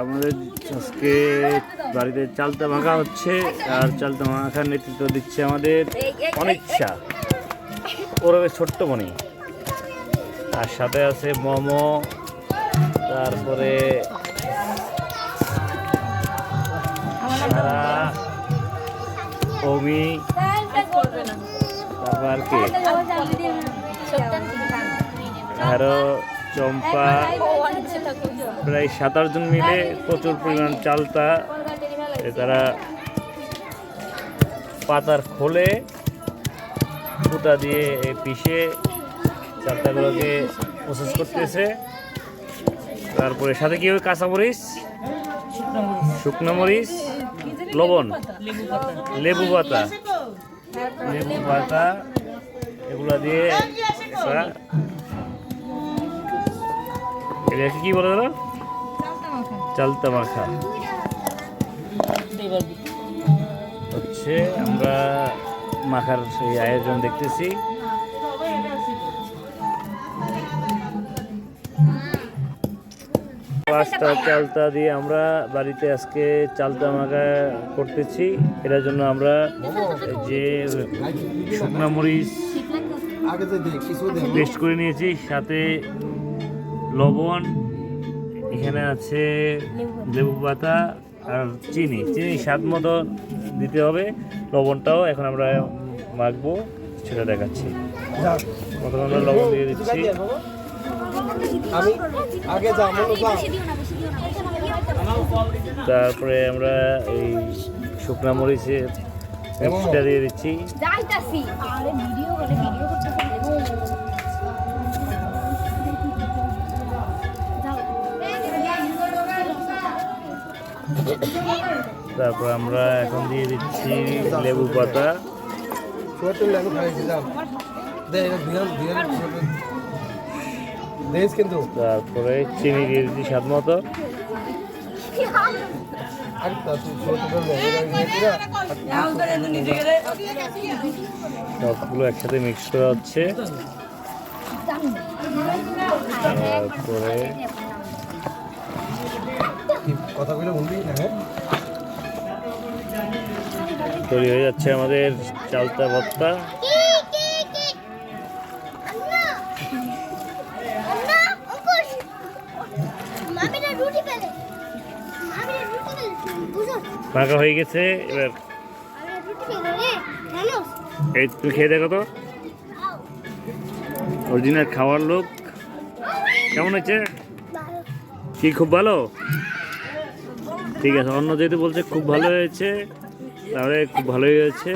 আমাদের আজকে বাড়িতে চালতা মাখা হচ্ছে, আর চালতা মাখার নেতৃত্ব দিচ্ছে আমাদের অনিচ্ছা ওরবে ছোট্ট মনি। আর সাথে আছে মোমো, তারপরে অমি, তারপর আর কি? আরও চম্পা প্রায় সাত আটজন মিলে প্রচুর পরিমাণ চালতা এ তারা পাতার খোলে ফুটা দিয়ে পিষে চালতাগুলোকে প্রসেস করতেছে। তারপরে সাথে কি হবে কাঁচামরিচ শুকনো মরিচ। লবণ লেবু পাতা। লেবু পাতা। এগুলা দিয়ে এটাকে কি বলে দাদা চালতা মাখা। হচ্ছে আমরা মাখার সেই আয়োজন দেখতেছি। পাঁচটা চালতা দিয়ে আমরা বাড়িতে আজকে চালতা মাখা করতেছি। এটার জন্য আমরা যে শুকনা মরিচ পেস্ট করে নিয়েছি সাথে লবণ এখানে আছে লেবু পাতা আর চিনি। চিনি স্বাদ মতো দিতে হবে। লবণটাও এখন আমরা মাখবো সেটা দেখাচ্ছি। প্রথমে আমরা লবণ দিয়ে দিচ্ছি। আমি আগে তারপরে আমরা এই শুকনা মরিচের মিক্সটা দিয়ে দিচ্ছি। তারপর আমরা এখন দিয়ে দিচ্ছি লেবু পাতা। তারপরে চিনি দিয়ে দিচ্ছি স্বাদ মতো। সবগুলো একসাথে মিক্স করা হচ্ছে। তারপরে কথা বলে উঠবি না হ্যাঁ? তৈরি হয়ে যাচ্ছে আমাদের চালতা বুঝো মাখা হয়ে গেছে এবার এই তুমি খেয়ে দেখো তো। অরিজিনাল খাওয়ার লোক। কেমন হয়েছে? কি খুব ভালো? ঠিক আছে অন্য যেহেতু বলছে খুব ভালো হয়েছে। তাহলে খুব ভালোই হয়েছে।